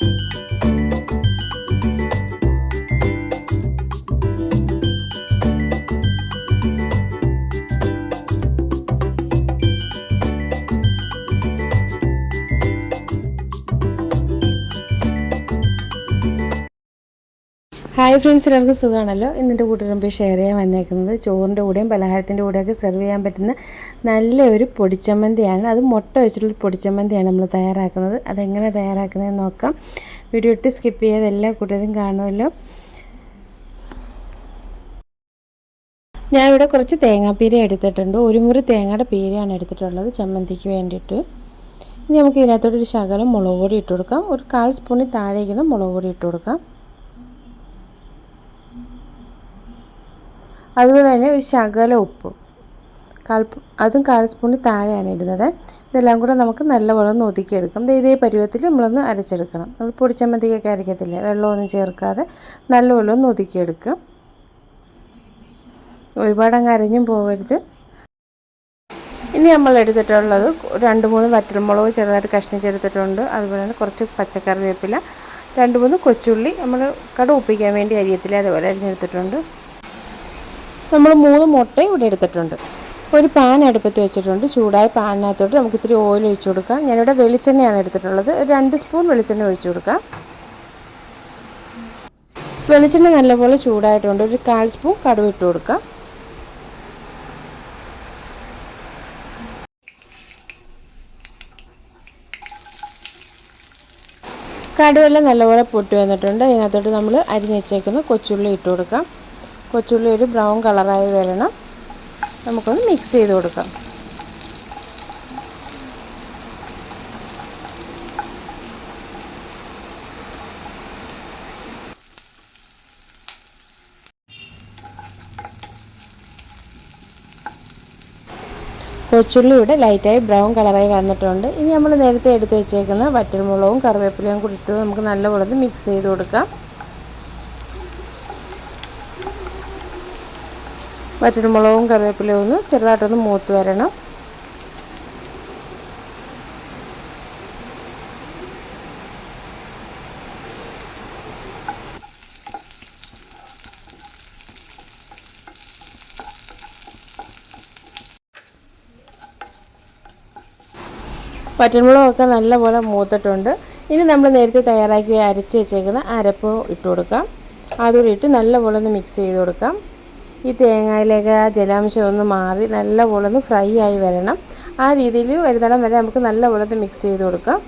you hi friends എല്ലാവർക്കും സുഖമാണല്ലോ? ഇന്നിന്റെ കൂട്ടുകാരും ഷെയർ ചെയ്യാൻ വന്നേക്കുന്നത് ചോറിന്റെ കൂടെയും പലഹാരത്തിന്റെ കൂടെയൊക്കെ സെർവ് ചെയ്യാൻ പറ്റുന്ന നല്ലൊരു പൊടിച്ചമ്മന്തിയാണ്. അത് മുട്ട വെച്ചിട്ടുള്ള പൊടിച്ചമ്മന്തിയാണ് നമ്മൾ തയ്യാറാക്കുന്നത്. അതെങ്ങനെ തയ്യാറാക്കുന്നതെന്ന് നോക്കാം. വീഡിയോ ഇട്ട് സ്കിപ്പ് ചെയ്യാതെ എല്ലാ കൂട്ടുകാരും കാണുമല്ലോ. ഞാനിവിടെ കുറച്ച് തേങ്ങാപ്പീര എടുത്തിട്ടുണ്ട്. ഒരു മുറി തേങ്ങയുടെ പീരയാണ് എടുത്തിട്ടുള്ളത് ചമ്മന്തിക്ക് വേണ്ടിയിട്ട്. ഇനി നമുക്ക് ഇതിനകത്തോട്ട് ശകലം മുളക് പൊടി ഇട്ട് കൊടുക്കാം. ഒരു കാൽ സ്പൂണിൽ താഴേക്കുന്ന മുളക് പൊടി ഇട്ട് കൊടുക്കാം. അതുപോലെ തന്നെ ഒരു ശകല ഉപ്പ്. കാൽ അതും കാൽ സ്പൂണിൽ താഴെയാണ് ഇടുന്നത്. ഇതെല്ലാം കൂടെ നമുക്ക് നല്ലപോലെ ഒന്ന് ഒതുക്കിയെടുക്കാം. ഇതേ പരുവത്തിൽ നമ്മളൊന്ന് അരച്ചെടുക്കണം. നമ്മൾ പൊടിച്ചമ്മന്തിക്കൊക്കെ അരയ്ക്കത്തില്ലേ വെള്ളമൊന്നും ചേർക്കാതെ നല്ലപോലെ ഒന്ന് ഒതുക്കിയെടുക്കാം ഒരുപാട് അങ്ങ് അരഞ്ഞും പോകരുത് ഇനി നമ്മൾ എടുത്തിട്ടുള്ളത് രണ്ട് മൂന്ന് വറ്റൽമുളക് ചെറുതായിട്ട് കഷ്ണിച്ചെടുത്തിട്ടുണ്ട്. അതുപോലെ തന്നെ കുറച്ച് പച്ചക്കറി വേപ്പില രണ്ട് മൂന്ന് കൊച്ചുള്ളി നമ്മൾ കട ഉപ്പിക്കാൻ വേണ്ടി അരിയത്തില്ല? അതുപോലെ അരിഞ്ഞെടുത്തിട്ടുണ്ട്. നമ്മൾ മൂന്ന് മുട്ട ഇവിടെ എടുത്തിട്ടുണ്ട്. ഒരു പാൻ അടുപ്പത്ത് വെച്ചിട്ടുണ്ട്. ചൂടായ പാനിനകത്തോട്ട് നമുക്ക് ഇത്തിരി ഓയിൽ ഒഴിച്ചു കൊടുക്കാം. ഞാനിവിടെ വെളിച്ചെണ്ണയാണ് എടുത്തിട്ടുള്ളത്. രണ്ട് സ്പൂൺ വെളിച്ചെണ്ണ ഒഴിച്ചു കൊടുക്കാം. വെളിച്ചെണ്ണ നല്ലപോലെ ചൂടായിട്ടുണ്ട്. ഒരു കാൽ സ്പൂൺ കടുവ് ഇട്ട് കൊടുക്കാം. കടുവെല്ലാം നല്ലപോലെ പൊട്ടി വന്നിട്ടുണ്ട്. അതിനകത്തോട്ട് നമ്മൾ അരിഞ്ഞ് വെച്ചേക്കുന്ന കൊച്ചുള്ളി ഇട്ട് കൊടുക്കാം. കൊച്ചുള്ളി ഒരു ബ്രൗൺ കളറായി വരണം. നമുക്കൊന്ന് മിക്സ് ചെയ്ത് കൊടുക്കാം. കൊച്ചുള്ളി ഇവിടെ ലൈറ്റായി ബ്രൗൺ കളറായി വന്നിട്ടുണ്ട്. ഇനി നമ്മൾ നേരത്തെ എടുത്ത് വെച്ചേക്കുന്ന വറ്റൽമുളകും കറിവേപ്പിലയും കൂടി ഇട്ട് നമുക്ക് നല്ലപോലെ മിക്സ് ചെയ്ത് കൊടുക്കാം. വറ്റൽമുളകും കറിവേപ്പിലയും ഒന്ന് ചെറുതായിട്ടൊന്ന് മൂത്ത് വരണം. പറ്റൻമുളകൊക്കെ നല്ലപോലെ മൂത്തിട്ടുണ്ട്. ഇനി നമ്മൾ നേരത്തെ തയ്യാറാക്കി അരച്ച് വെച്ചേക്കുന്ന അരപ്പ് ഇട്ട് കൊടുക്കാം. അതുകൂടി ഇട്ട് നല്ലപോലെ ഒന്ന് മിക്സ് ചെയ്ത് കൊടുക്കാം. ഈ തേങ്ങയിലേക്ക് ആ ജലാംശം ഒന്ന് മാറി നല്ലപോലെ ഒന്ന് ഫ്രൈ ആയി വരണം. ആ രീതിയിൽ ഒരുതരം വരെ നമുക്ക് നല്ലപോലെ ഒന്ന് മിക്സ് ചെയ്ത് കൊടുക്കാം.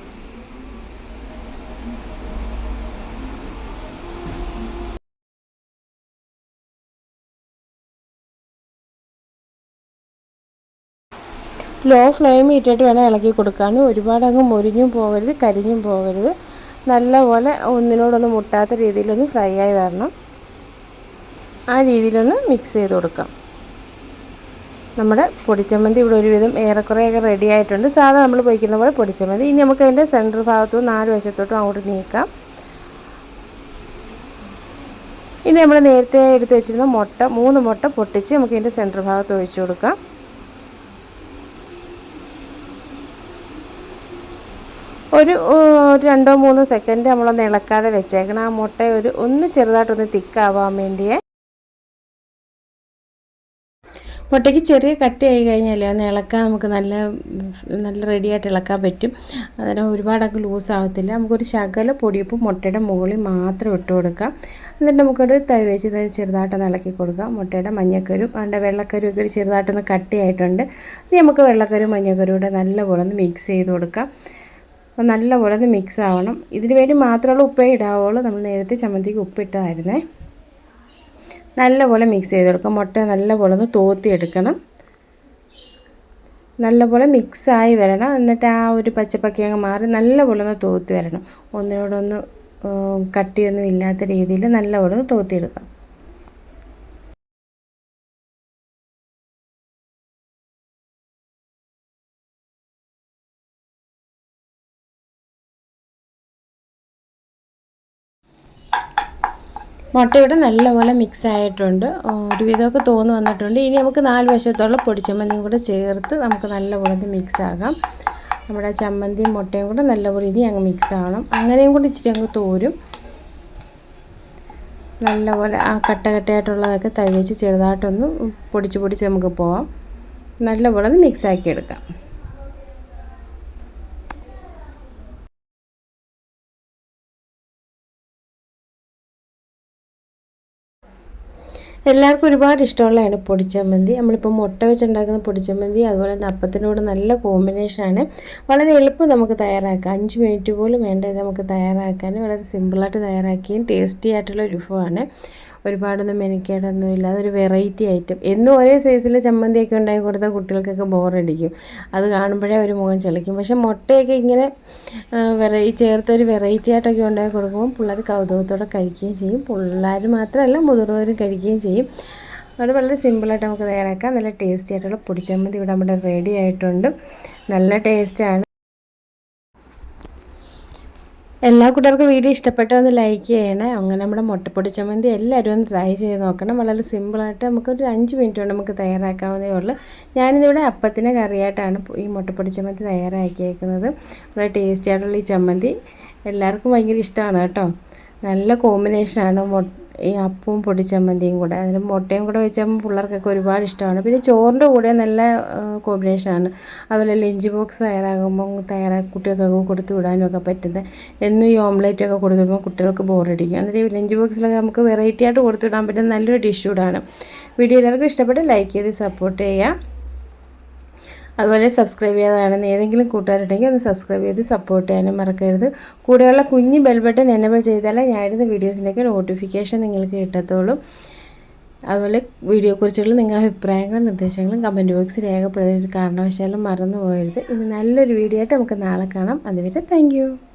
ലോ ഫ്ലെയിമിൽ ഇട്ടിട്ട് വേണം ഇളക്കി കൊടുക്കാൻ. ഒരുപാട് അങ്ങ് മുരിഞ്ഞും പോകരുത് കരിഞ്ഞും പോകരുത്. നല്ലപോലെ ഒന്നിനോടൊന്ന് മുട്ടാത്ത രീതിയിലൊന്ന് ഫ്രൈ ആയി വരണം. ആ രീതിയിലൊന്ന് മിക്സ് ചെയ്ത് കൊടുക്കാം. നമ്മുടെ പൊടിച്ചമ്മന്തി ഇവിടെ ഒരുവിധം ഏറെക്കുറെയൊക്കെ റെഡി ആയിട്ടുണ്ട്. സാധാ നമ്മൾ പൊയ്ക്കുന്ന പോലെ പൊടിച്ചമ്മന്തി. ഇനി നമുക്ക് അതിന്റെ സെന്റർ ഭാഗത്തും നാല് വശത്തോട്ടും അങ്ങോട്ട് നീക്കാം. ഇനി നമ്മൾ നേരത്തെ എടുത്ത് വെച്ചിരുന്ന മുട്ട മൂന്ന് മുട്ട പൊട്ടിച്ച് നമുക്ക് ഇതിന്റെ സെന്റർ ഭാഗത്ത് ഒഴിച്ചു കൊടുക്കാം. ഒരു രണ്ടോ മൂന്നോ സെക്കൻഡ് നമ്മളൊന്ന് ഇളക്കാതെ വെച്ചേക്കണം. ആ മുട്ട ഒരു ഒന്ന് ചെറുതായിട്ടൊന്ന് തിക്കാവാൻ വേണ്ടിയേ മുട്ടയ്ക്ക് ചെറിയ കട്ടിയായി കഴിഞ്ഞാൽ ഒന്ന് ഇളക്കാൻ നമുക്ക് നല്ല നല്ല റെഡിയായിട്ട് ഇളക്കാൻ പറ്റും. അതിന് ഒരുപാടൊക്കെ ലൂസ് ആവത്തില്ല. നമുക്കൊരു ശകല പൊടിയപ്പം മുട്ടയുടെ മുകളിൽ മാത്രം ഇട്ട് കൊടുക്കാം. എന്നിട്ട് നമുക്കൊരു തൈ വെച്ച് ചെറുതായിട്ടൊന്ന് ഇളക്കി കൊടുക്കാം. മുട്ടയുടെ മഞ്ഞക്കരും അതിന്റെ വെള്ളക്കരും ഒക്കെ ചെറുതായിട്ടൊന്ന് കട്ടിയായിട്ടുണ്ട്. ഇനി നമുക്ക് വെള്ളക്കരും മഞ്ഞക്കരും കൂടെ നല്ലപോലെ ഒന്ന് മിക്സ് ചെയ്ത് കൊടുക്കാം. അപ്പോൾ നല്ലപോലെ ഒന്ന് മിക്സ് ആവണം. ഇതിന് വേണ്ടി മാത്രമുള്ള ഉപ്പേ ഇടാവുള്ളൂ. നമ്മൾ നേരത്തെ ചമ്മന്തിക്ക് ഉപ്പിട്ടതായിരുന്നേ നല്ലപോലെ മിക്സ് ചെയ്ത് കൊടുക്കുക മുട്ട നല്ലപോലെ ഒന്ന് തോത്തി എടുക്കണം നല്ലപോലെ മിക്സായി വരണം. എന്നിട്ട് ആ ഒരു പച്ചപ്പക്കി അങ്ങ് മാറി നല്ലപോലെ ഒന്ന് തോത്തി വരണം. ഒന്നിനോടൊന്ന് കട്ടിയൊന്നും ഇല്ലാത്ത രീതിയിൽ നല്ലപോലെ ഒന്ന് തോത്തിയെടുക്കാം. മുട്ട ഇവിടെ നല്ലപോലെ മിക്സ് ആയിട്ടുണ്ട്. ഒരുവിധമൊക്കെ തോന്നു വന്നിട്ടുണ്ട്. ഇനി നമുക്ക് നാല് വശത്തുള്ള പൊടിച്ചമ്മന്തിയും കൂടെ ചേർത്ത് നമുക്ക് നല്ലപോലെ മിക്സ് ആകാം. നമ്മുടെ ചമ്മന്തിയും മുട്ടയും കൂടെ നല്ലപോലെ ഇനി അങ്ങ് മിക്സ് ആവണം. അങ്ങനെയും കൂടെ ഇച്ചിരി അങ്ങ് തോരും. നല്ലപോലെ ആ കട്ട തേച്ച് ചെറുതായിട്ടൊന്ന് പൊടിച്ച് പൊടിച്ച് നമുക്ക് പോവാം. നല്ലപോലെ ഒന്ന് മിക്സാക്കി എടുക്കാം. എല്ലാവർക്കും ഒരുപാട് ഇഷ്ടമുള്ളതാണ് പൊടിച്ചമ്മന്തി. നമ്മളിപ്പോൾ മുട്ട വെച്ചുണ്ടാക്കുന്ന പൊടിച്ചമ്മന്തി അതുപോലെ തന്നെ അപ്പത്തിനോട് നല്ല കോമ്പിനേഷനാണ് വളരെ എളുപ്പം നമുക്ക് തയ്യാറാക്കാം. അഞ്ച് മിനിറ്റ് പോലും വേണ്ട ഇത് നമുക്ക് തയ്യാറാക്കാൻ. വളരെ സിമ്പിളായിട്ട് തയ്യാറാക്കിയും ടേസ്റ്റി ആയിട്ടുള്ള ഒരു വിഭവമാണ്. ഒരുപാടൊന്നും മെനക്കേടൊന്നും ഇല്ല. അതൊരു വെറൈറ്റി ഐറ്റം എന്നും ഒരേ സൈസിൽ ചമ്മന്തിയൊക്കെ ഉണ്ടാക്കി കൊടുത്താൽ കുട്ടികൾക്കൊക്കെ ബോറടിക്കും അത് കാണുമ്പോഴേ ഒരു മുഖം ചലിക്കും. പക്ഷെ മുട്ടയൊക്കെ ഇങ്ങനെ വെറൈ ചേർത്തൊരു വെറൈറ്റി ആയിട്ടൊക്കെ ഉണ്ടാക്കി കൊടുക്കുമ്പോൾ പിള്ളേർ കൗതുകത്തോടെ കഴിക്കുകയും ചെയ്യും. പിള്ളേർ മാത്രമല്ല മുതിർന്നവരും കഴിക്കുകയും ചെയ്യും. അത് വളരെ സിമ്പിളായിട്ട് നമുക്ക് തയ്യാറാക്കാം. നല്ല ടേസ്റ്റി ആയിട്ടുള്ള പൊടിച്ചമ്മന്തി ഇവിടെ നമ്മുടെ റെഡി ആയിട്ടുണ്ട്. നല്ല ടേസ്റ്റാണ് എല്ലാ കൂട്ടുകാർക്കും വീഡിയോ ഇഷ്ടപ്പെട്ട ഒന്ന് ലൈക്ക് ചെയ്യണേ. അങ്ങനെ നമ്മുടെ മുട്ടപ്പൊടി ചമ്മന്തി എല്ലാവരും ഒന്ന് ട്രൈ ചെയ്ത് നോക്കണം. വളരെ സിമ്പിളായിട്ട് നമുക്കൊരു അഞ്ച് മിനിറ്റ് കൊണ്ട് നമുക്ക് തയ്യാറാക്കാവുന്നേ ഉള്ളൂ. ഞാനിതിവിടെ അപ്പത്തിന്റെ കറിയായിട്ടാണ് ഈ മുട്ടപ്പൊടി ചമ്മന്തി തയ്യാറാക്കിയേക്കുന്നത്. വളരെ ടേസ്റ്റി ആയിട്ടുള്ള ഈ ചമ്മന്തി. എല്ലാവർക്കും ഭയങ്കര ഇഷ്ടമാണ് കേട്ടോ. നല്ല കോമ്പിനേഷനാണ് ഈ അപ്പവും പൊടിച്ചമ്മന്തിയും കൂടെ അതിൽ മുട്ടയും കൂടെ വെച്ചാൽ പിള്ളേർക്കൊക്കെ ഒരുപാട് ഇഷ്ടമാണ്. പിന്നെ ചോറിന്റെ കൂടെ നല്ല കോമ്പിനേഷനാണ് അതുപോലെ ലഞ്ച് ബോക്സ് തയ്യാറാകുമ്പോൾ തയ്യാറാ കുട്ടികൾക്കൊക്കെ കൊടുത്തു വിടാനും ഒക്കെ പറ്റുന്നത്. എന്നും ഈ ഓംലേറ്റ് ഒക്കെ കൊടുത്തു വിടുമ്പോൾ കുട്ടികൾക്ക് ബോറടിക്കും. എന്നിട്ട് ലഞ്ച് ബോക്സിലൊക്കെ നമുക്ക് വെറൈറ്റി ആയിട്ട് കൊടുത്തു വിടാൻ പറ്റുന്ന നല്ലൊരു ഡിഷ് കൂടാണ്. വീഡിയോ എല്ലാവർക്കും ഇഷ്ടപ്പെട്ട് ലൈക്ക് ചെയ്ത് സപ്പോർട്ട് ചെയ്യുക. അതുപോലെ സബ്സ്ക്രൈബ് ചെയ്യാതാണെന്ന് ഏതെങ്കിലും കൂട്ടുകാരുണ്ടെങ്കിൽ ഒന്ന് സബ്സ്ക്രൈബ് ചെയ്ത് സപ്പോർട്ട് ചെയ്യാനും മറക്കരുത്. കൂടെയുള്ള കുഞ്ഞ് ബെൽ ബട്ടൺ എനബിൾ ചെയ്താലേ ഞാനിടുന്ന വീഡിയോസിന്റെയൊക്കെ നോട്ടിഫിക്കേഷൻ നിങ്ങൾക്ക് കിട്ടത്തുള്ളൂ. അതുപോലെ വീഡിയോയെക്കുറിച്ചുള്ള നിങ്ങളുടെ അഭിപ്രായങ്ങളും നിർദ്ദേശങ്ങളും കമന്റ് ബോക്സിൽ രേഖപ്പെടുത്തിയിട്ട് കാരണവശാലും മറന്നു പോകരുത് ഇനി നല്ലൊരു വീഡിയോ ആയിട്ട് നമുക്ക് നാളെ കാണാം. അതുവരെ താങ്ക്